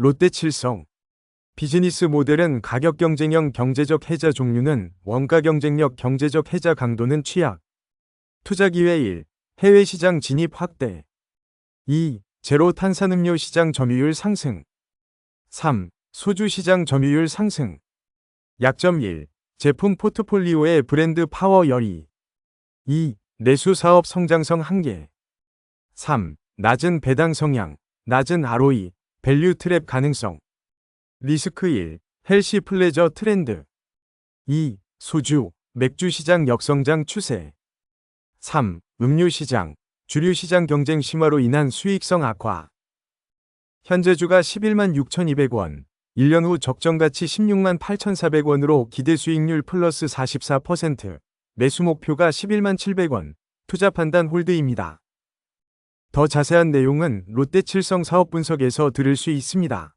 롯데칠성 비즈니스 모델은 가격 경쟁형 경제적 해자 종류는 원가 경쟁력 경제적 해자 강도는 취약. 투자 기회 1. 해외 시장 진입 확대. 2. 제로 탄산음료 시장 점유율 상승. 3. 소주 시장 점유율 상승. 약점 1. 제품 포트폴리오의 브랜드 파워 열이. 2. 내수 사업 성장성 한계. 3. 낮은 배당 성향, 낮은 ROE, 밸류 트랩 가능성. 리스크 1. 헬시 플레저 트렌드. 2. 소주, 맥주 시장 역성장 추세. 3. 음료 시장, 주류 시장 경쟁 심화로 인한 수익성 악화. 현재 주가 11만 6,200원, 1년 후 적정 가치 16만 8,400원으로 기대 수익률 플러스 44%, 매수 목표가 11만 700원, 투자 판단 홀드입니다. 더 자세한 내용은 롯데칠성 사업 분석에서 들을 수 있습니다.